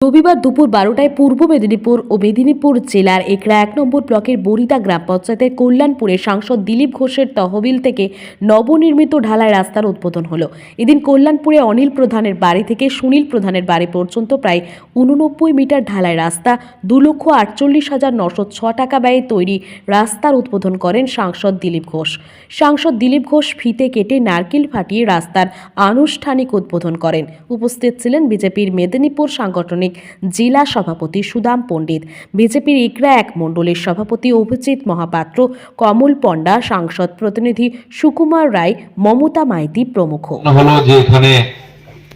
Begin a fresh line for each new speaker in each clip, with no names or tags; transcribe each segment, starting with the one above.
রবিবার দুপুর বারোটায় পূর্ব মেদিনীপুর ও মেদিনীপুর জেলার একরা এক নম্বর ব্লকের বরিদা গ্রাম পঞ্চায়েতের কল্যাণপুরে সাংসদ দিলীপ ঘোষের তহবিল থেকে নবনির্মিত ঢালাই রাস্তার উদ্বোধন হলো। এদিন কল্যাণপুরে অনিল প্রধানের বাড়ি থেকে সুনীল প্রধানের বাড়ি পর্যন্ত প্রায় উননব্বই মিটার ঢালাই রাস্তা, দু লক্ষ আটচল্লিশ হাজার নশো ছ টাকা ব্যয়ে তৈরি রাস্তার উদ্বোধন করেন সাংসদ দিলীপ ঘোষ। সাংসদ দিলীপ ঘোষ ফিতে কেটে নারকেল ফাটিয়ে রাস্তার আনুষ্ঠানিক উদ্বোধন করেন। উপস্থিত ছিলেন বিজেপির মেদিনীপুর সাংগঠনিক জেলা সভাপতি সুদাম পণ্ডিত। বিজেপির ইকরা এক মণ্ডলের সভাপতি অভিজিৎ মহাপাত্র, কমল পণ্ডা, সাংসদ প্রতিনিধি সুকুমার রায়, মমতা মাইতি প্রমুখ।
হলো যে এখানে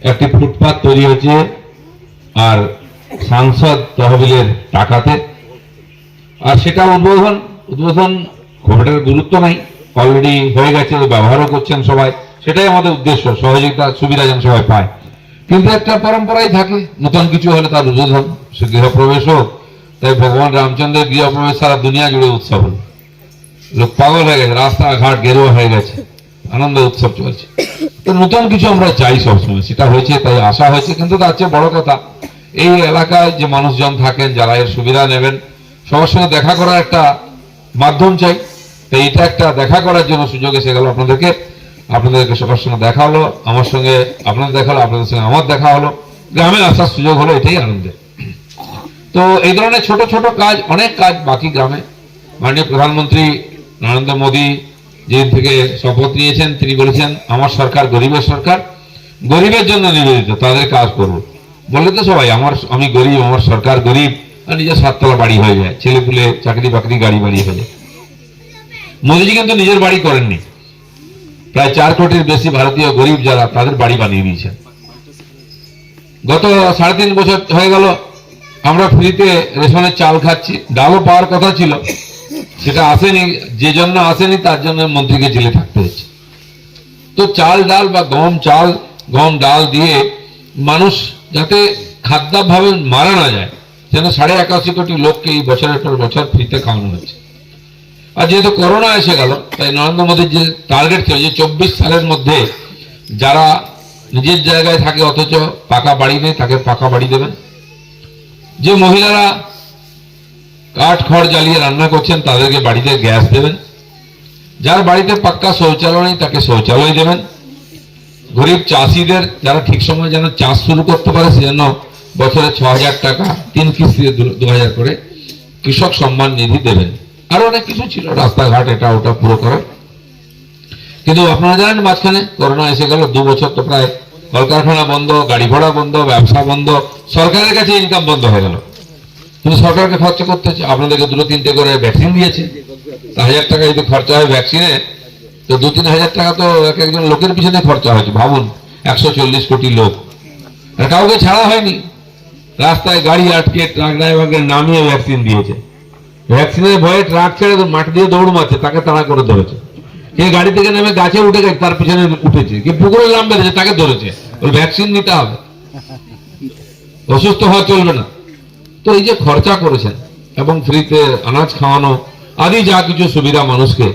একটি ফুটপাত তৈরি হয়েছে আর সাংসদ তহবিলের টাকাতে। আর সেটা উদ্বোধন উদ্বোধন খুব গুরুত্ব নাই। অলরেডি হয়ে গেছে, ব্যবহারও করছেন সবাই। সেটাই আমাদের উদ্দেশ্য, সহযোগিতা সুবিধা যেন সবাই পায়। কিন্তু একটা পরম্পরাই থাকে, নতুন কিছু হলে তার উদ্বোধন সে গৃহপ্রবেশ হোক, তাই ভগবান রামচন্দ্রের গৃহপ্রবেশ সারা দুনিয়া জুড়ে উৎসব হলো। লোক পাগল হয়ে গেছে, রাস্তাঘাট গেরুয়া হয়ে গেছে, আনন্দ উৎসব চলছে। তো নতুন কিছু আমরা চাই সবসময়, সেটা হয়েছে, তাই আশা হয়েছে, কিন্তু তার চেয়ে বড় কথা, এই এলাকায় যে মানুষজন থাকেন, যারা এর সুবিধা নেবেন, সবার সঙ্গে দেখা করার একটা মাধ্যম চাই। তো এটা একটা দেখা করার জন্য সুযোগ এসে গেল আপনাদেরকে। আপনাদেরকে সবার সঙ্গে দেখা হলো, আমার সঙ্গে আপনাদের দেখা হলো, আপনাদের সঙ্গে আমার দেখা হলো। গ্রামে আসার সুযোগ হলো, এটাই আনন্দের। তো এই ধরনের ছোট ছোট কাজ, অনেক কাজ বাকি গ্রামে। মাননীয় প্রধানমন্ত্রী নরেন্দ্র মোদী যেদিন থেকে শপথ নিয়েছেন, তিনি বলেছেন, আমার সরকার গরিবের সরকার, গরিবের জন্য নিবেদিত, তাদের কাজ করব বলে তো সবাই, আমার, আমি গরিব, আমার সরকার গরিব, আর নিজের সাততলা বাড়ি হয়ে যায় ছেলে পুলে চাকরি বাকরি গাড়ি বাড়ি হয়ে যায়। মোদীজি কিন্তু নিজের বাড়ি করেননি। প্রায় চার কোটির বেশি ভারতীয় গরিব যারা, তাদের বাড়ি বানিয়ে দিয়েছেন গত সাড়ে তিন বছর হয়ে গেল, আমরা ফ্রিতে রেশনের চাল খাচ্ছি, ডালও পাওয়ার কথা ছিল, সেটা আসেনি, যে জন্য আসেনি, তার জন্য মন্ত্রীকে জেলে থাকতে হচ্ছে। তো চাল, ডাল বা গম, চাল, গম, ডাল দিয়ে মানুষ যাতে খাদ্যাভাবে মারা না যায়, যেন সাড়ে একাশি কোটি লোককে এই বছরের পর বছর ফ্রিতে খাওয়ানো হচ্ছে। আর যেহেতু করোনা এসে গেল, তাই নরেন্দ্র মোদীর যে টার্গেট ছিল, যে চব্বিশ সালের মধ্যে যারা নিজের জায়গায় থাকে অথচ পাকা বাড়ি নেই, তাকে পাকা বাড়ি দেবেন। যে মহিলারা কাঠ খড় জ্বালিয়ে রান্না করছেন, তাদেরকে বাড়িতে গ্যাস দেবেন। যার বাড়িতে পাক্কা শৌচালয় নেই তাকে শৌচালয় দেবেন। গরিব চাষিদের যারা ঠিক সময় যেন চাষ শুরু করতে পারে, সেজন্য বছরে ছ হাজার টাকা, তিন কিস্তিতে দু হাজার করে কৃষক সম্মান নিধি দেবেন। আরও অনেক কিছু ছিল। রাস্তাঘাট এটা ওটা পুরো করার কিন্তু আপনারা জানেন মাঝখানে করোনা এসে গেল, দু বছর তো প্রায় কলকারখানা বন্ধ, গাড়ি ঘোড়া বন্ধ, ব্যবসা বন্ধ, সরকারের কাছে ইনকাম বন্ধ হয়ে গেল। কিন্তু সরকারকে খরচা করতে হচ্ছে। আপনাদেরকে দুটো তিনটে করে ভ্যাকসিন দিয়েছে। হাজার টাকা যদি খরচা হয় ভ্যাকসিনে তো দু তিন হাজার টাকা তো এক একজন লোকের পিছনে খরচা হয়েছে। ভাবুন, একশো চল্লিশ কোটি লোক। কাউকে ছাড়া হয়নি। রাস্তায় গাড়ি আটকে ট্রাক ড্রাইভারকে নামিয়ে ভ্যাকসিন দিয়েছে। ভ্যাকসিনের ভয়ে ট্রাক ছেড়ে মাটি দিয়ে দৌড় মারছে, তাকে তাড়া করে ধরেছে। কে গাড়ি থেকে নেমে গাছে উঠে গেছে, তার পিছনে উঠেছে। কে পুকুরে লাম বেড়েছে তাকে ধরেছে। ওই ভ্যাকসিন নিতে হবে। অসুস্থ হওয়া চলবে না। তো এই যে খরচা করেছেন, এবং ফ্রিতে আনাজ খাওয়ানো, আদি যা কিছু সুবিধা মানুষকে,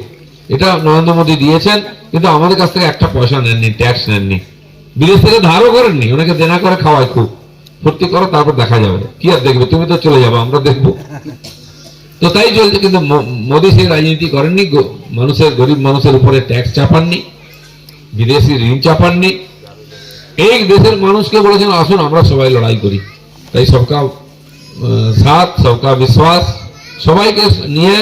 এটা নরেন্দ্র মোদী দিয়েছেন, কিন্তু আমাদের কাছ থেকে একটা পয়সা নেননি, ট্যাক্স নেননি। বিদেশ থেকে ধারও করেননি, ওনাকে দেনা করে খাওয়ায় খুব। ফুর্তি করো, তারপর দেখা যাবে। কি আর দেখবে? তুমি তো চলে যাবে, আমরা দেখব। তো তাই চলছে কিন্তু মোদী সেই রাজনীতি করেননি মানুষের, গরিব মানুষের উপরে ট্যাক্স চাপাননি, বিদেশি ঋণ চাপাননি। এই দেশের মানুষকে বলেছেন, আসুন, আমরা সবাই লড়াই করি। তাই সবকা সাথ, সবকা বিশ্বাস, সবাইকে নিয়ে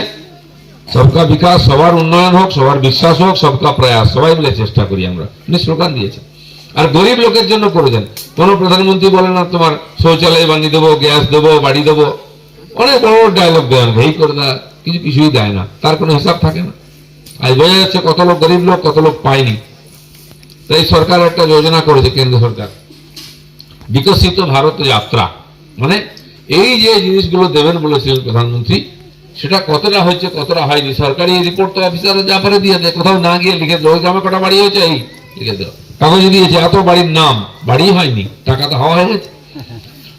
সবকা বিকাশ, সবার উন্নয়ন হোক, সবার বিশ্বাস হোক, সবকা প্রয়াস, সবাই মিলে চেষ্টা করি আমরা। উনি স্লোগান দিয়েছেন। আর গরিব লোকের জন্য করেছেন কোন প্রধানমন্ত্রী বলে না, তোমার শৌচালয় বানিয়ে দেবো, গ্যাস দেবো, বাড়ি দেবো। অনেক বড় বড় ডায়লগ দেওয়ান এই করে না, কিছু কিছুই দেয় না। তার কোনো হিসাব থাকে না। আজ বোঝা যাচ্ছে কত লোক গরিব লোক, কত লোক পায়নি। তাই সরকার একটা যোজনা করেছে, কেন্দ্র সরকার। বিকশিত ভারত যাত্রা। মানে এই যে জিনিসগুলো দেবেন বলেছিলেন প্রধানমন্ত্রী, সেটা কতটা হয়েছে, কতটা হয়নি? সরকারি রিপোর্ট তো অফিসার যা দিয়ে দেয় কোথাও না গিয়ে লিখে দেয় ওই গ্রামে কটা বাড়ি হয়েছে, এই লিখে দেওয়া। কাগজে দিয়েছে, এত বাড়ির নাম বাড়ি হয়নি, টাকা তো হওয়া হয়ে গেছে।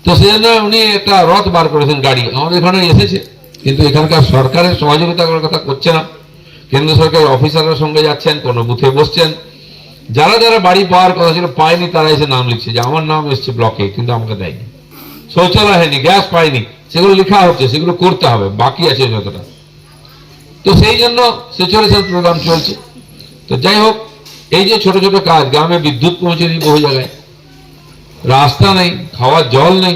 তো সেজন্য উনি একটা রথ বার করেছেন গাড়ি আমাদের এখানে এসেছে কিন্তু এখানকার সরকারের সহযোগিতা করার কথা করছে না কেন্দ্র সরকারের অফিসাররা সঙ্গে যাচ্ছেন কোনো বুথে বসছেন যারা যারা বাড়ি পাওয়ার কথা ছিল পায়নি তারা এসে নাম লিখছে যে আমার নাম এসছে ব্লকে কিন্তু আমাকে দেয়নি শৌচালয় হয়নি গ্যাস পায়নি সেগুলো লেখা হচ্ছে সেগুলো করতে হবে বাকি আছে যতটা তো সেই জন্য সিচুয়েশন প্রোগ্রাম চলছে তো যাই হোক এই যে ছোট ছোট কাজ গ্রামে বিদ্যুৎ পৌঁছেনি বহু জায়গায় রাস্তা নেই, খাওয়ার জল নেই,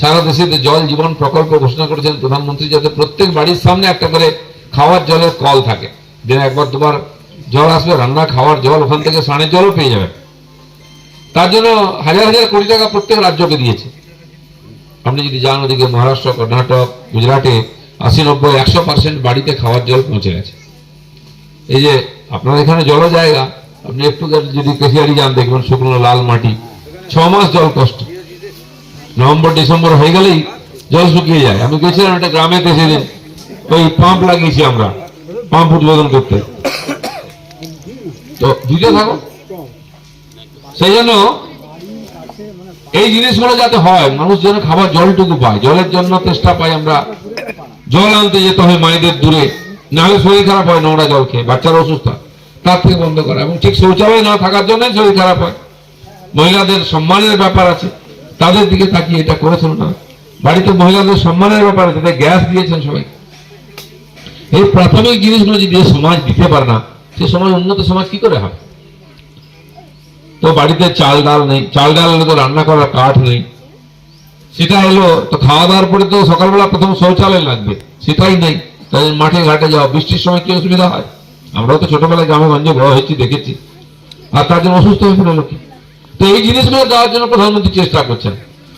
সারা দেশে জল জীবন প্রকল্প ঘোষণা করেছেন প্রধানমন্ত্রী, যাতে প্রত্যেক বাড়ির সামনে একটা করে খাওয়ার জলের কল থাকে। দিনে একবার, দুবার জল আসবে, রান্না, খাওয়ার জল, ওখান থেকে স্নানের জলও পেয়ে যাবে। তার জন্য হাজার হাজার কোটি টাকা প্রত্যেক রাজ্যকে দিয়েছে। আপনি যদি যান ওদিকে মহারাষ্ট্র, কর্ণাটক, গুজরাটে আশি নব্বই একশো পার্সেন্ট বাড়িতে খাওয়ার জল পৌঁছে গেছে। এই যে আপনার এখানে জল জায়গা, আপনি একটু যদি কেশিয়ারি যান, দেখবেন শুকনো লাল মাটি ছ মাস জল কষ্ট। নভেম্বর, ডিসেম্বর হয়ে গেলেই জল শুকিয়ে যায়। আমি গেছিলাম একটা গ্রামে সেদিন ওই পাম্প লাগিয়েছি আমরা, পাম্প উদ্বোধন করতে। তো দিতে থাকো। সেই জন্য এই জিনিসগুলো যাতে হয়, মানুষ যেন খাবার জলটুকু পায়, জলের জন্য চেষ্টা পাই আমরা। জল আনতে যেতে হয় মায়েদের দূরে নাহলে শরীর খারাপ হয় নোংরা জল খেয়ে, বাচ্চারা অসুস্থ, তার থেকে বন্ধ করা। এবং ঠিক শৌচালয় না থাকার জন্যই শরীর খারাপ হয়। মহিলাদের সম্মানের ব্যাপার আছে, তাদের দিকে তাকিয়ে এটা করেছেন না। বাড়িতে মহিলাদের সম্মানের ব্যাপার আছে, তাই গ্যাস দিয়েছেন সবাই এই প্রাথমিক জিনিসগুলো যদি সমাজ দিতে পারে না, সে সমাজ উন্নত সমাজ কি করে হবে? তো বাড়িতে চাল ডাল নেই, চাল ডাল হলে তো রান্না করার কাঠ নেই। সেটা এলো, তো খাওয়া দাওয়ার পরে তো সকালবেলা প্রথম শৌচালয় লাগবে, সেটাই নেই। তাই মাঠে ঘাটে যাওয়া, বৃষ্টির সময় কি অসুবিধা হয়? আমরাও তো ছোটবেলায় গ্রামে গঞ্জে বড় হয়েছি, দেখেছি। আর তার জন্য অসুস্থ হয়ে পড়ে লোকে। তো এই জিনিসগুলো দেওয়ার জন্য প্রধানমন্ত্রী চেষ্টা করছেন।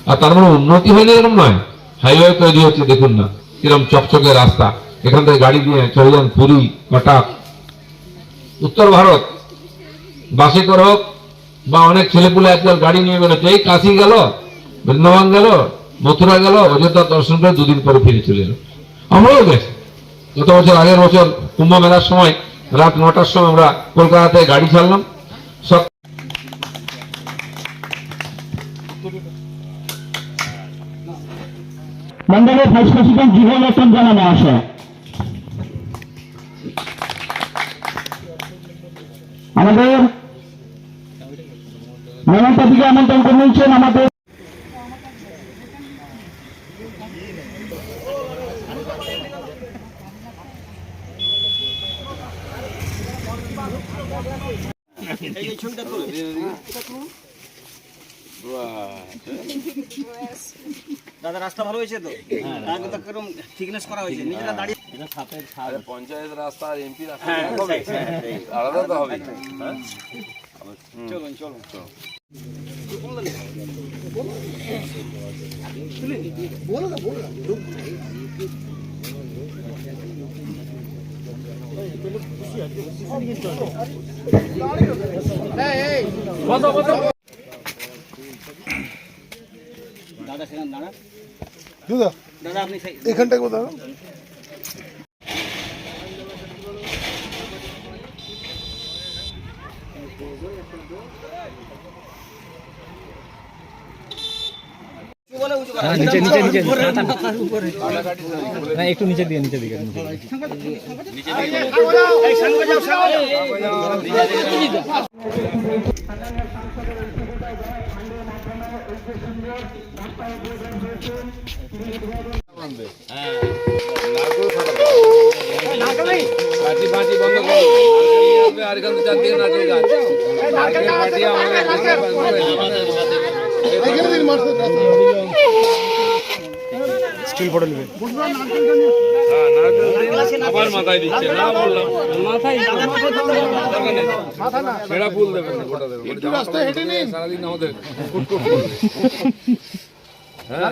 আর তার মানে উন্নতি হয়নি এরকম নয়। হাইওয়ে তৈরি হচ্ছে, দেখুন না, কিরম চকচকে রাস্তা। এখান থেকে গাড়ি দিয়ে চলে যান পুরী, কটাক। উত্তর ভারত, বাসে করে হোক বা অনেক ছেলেপুলে আজকাল গাড়ি নিয়ে বেরোচ্ছে। এই কাশি গেল, বৃন্দাবন গেল, মথুরা গেল অযোধ্যা দর্শন করে দুদিন পরে ফিরে চলে এলো। আমরাও গেছি। গত বছর, আগের বছর কুম্ভ মেলার সময় রাত নটার সময় আমরা কলকাতাতে গাড়ি ছাড়লাম। সব
মন্ডলের ভাইস প্রেসিডেন্ট জীবনরতন জানা মহাশয় আমাদের মমতা থেকে আমন্ত্রণ করে নিয়েছেন আমাদের
দাদা রাস্তা ভালো হয়েছে তো? আগে তো কীরকম থিকনেস করা হয়েছে? নিজেরা দাঁড়িয়ে
পঞ্চায়েত রাস্তা আর এমপি রাস্তা
হ্যাঁ,
আলাদা তো হবে। হ্যাঁ?
চলুন চলুন। সেখানে দাঁড়া দাদা আপনি
এখানটা কোথাও?
উঁচু নিচে নিচে নিচে উপরে এই সামনে যাও সামনে যাও।
পার্টি পার্টি বন্ধ করো নারকেল আর এখান থেকে চারদিকে নারকেল গাছ নারকেল পার্টি আমাদের পড়ে নেবে। আবার মাথায় দিচ্ছে। না বললাম মাথায় সেটা ফুল দেবেন না দেবেন। রাস্তায় হেঁটে নিন। সারাদিন আমাদের হ্যাঁ।